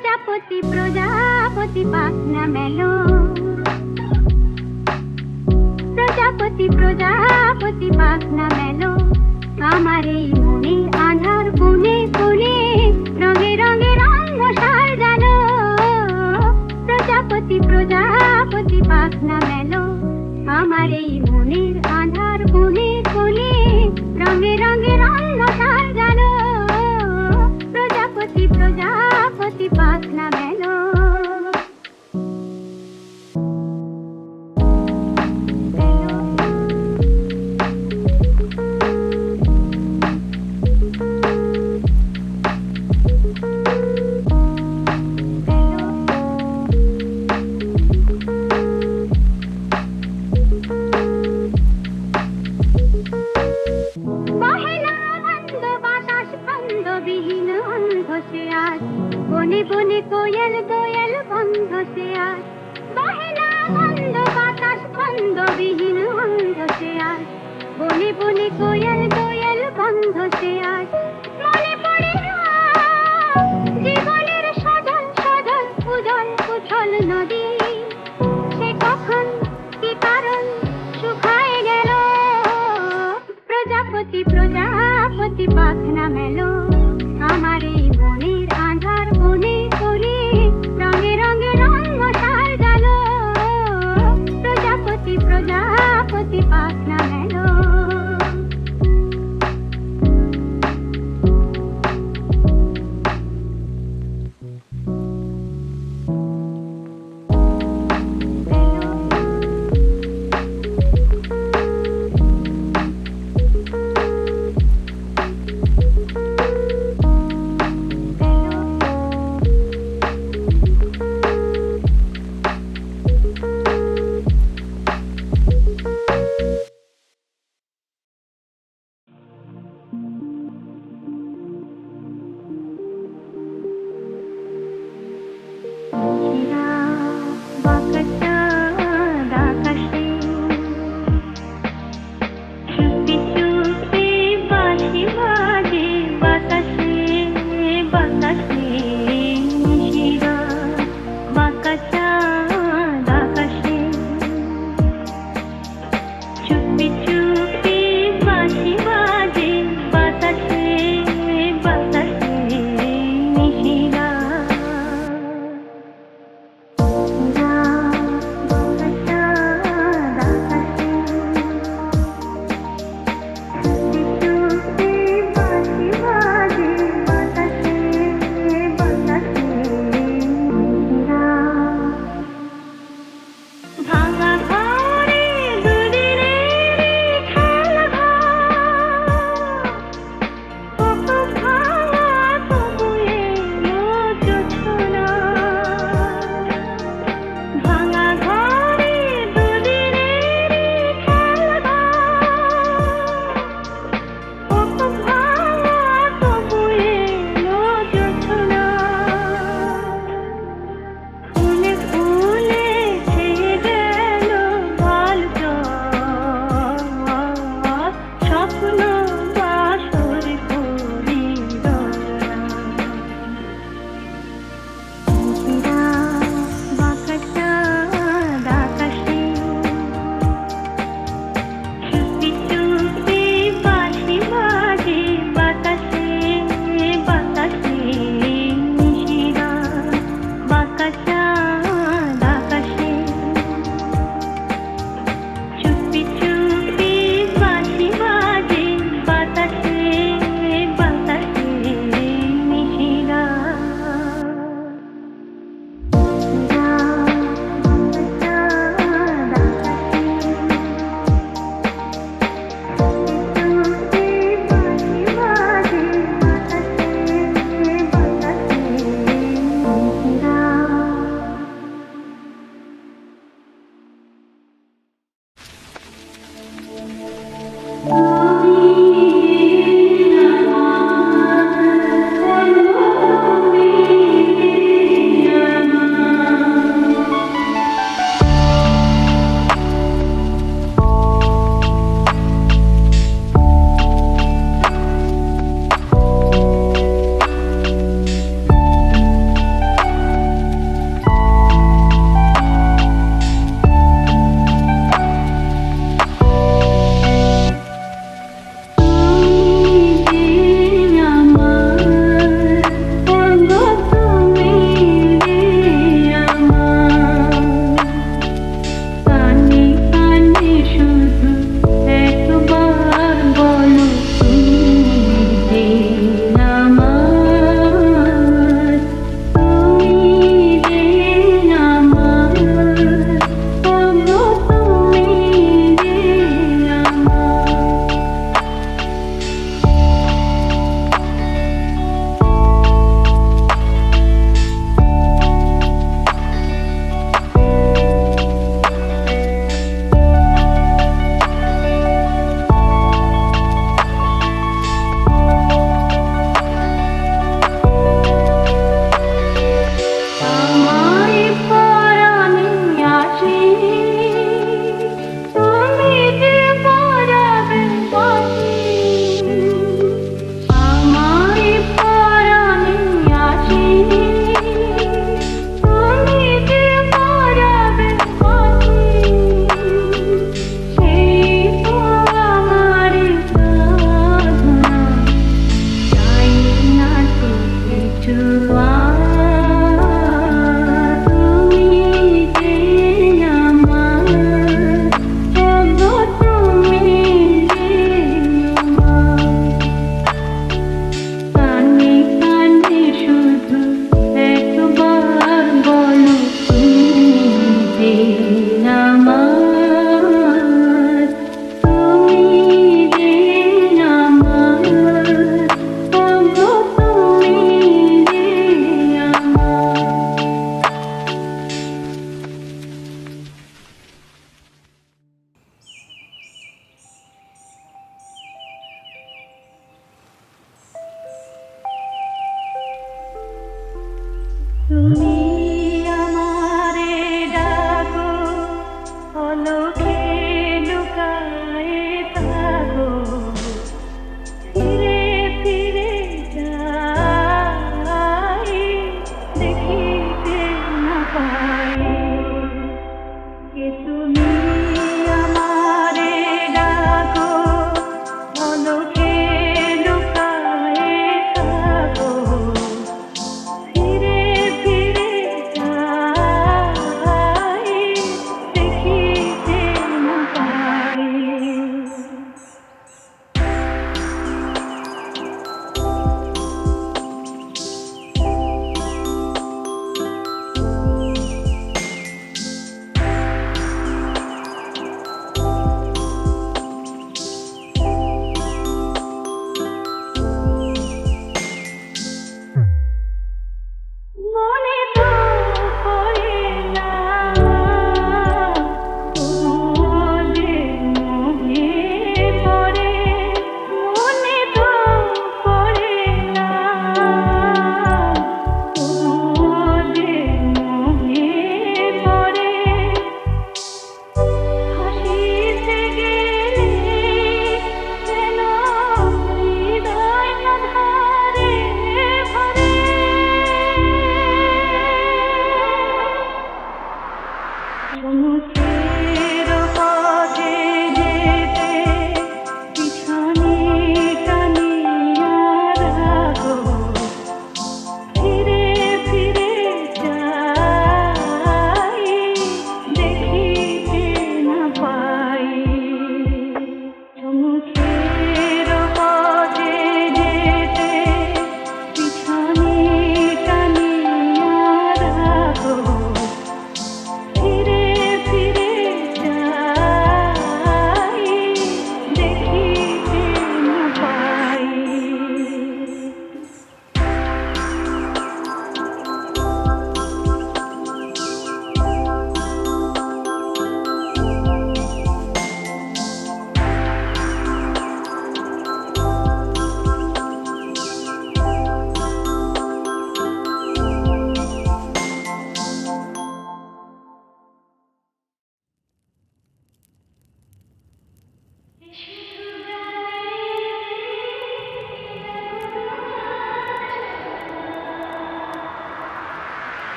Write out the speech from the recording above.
প্রজাপতি প্রজাপতি পাক মেলো। প্রজাপতি প্রজাপতি পাক মেলো। আমার এই মনে, আধার কোণে কোণে রঙে রঙে রঙ মশাল জানো প্রজাপতি প্রজাপতি পাক মেলো। আমার এই মনের আধার কোণে কোণে রঙে রঙে స్థుతి పాత్రమెను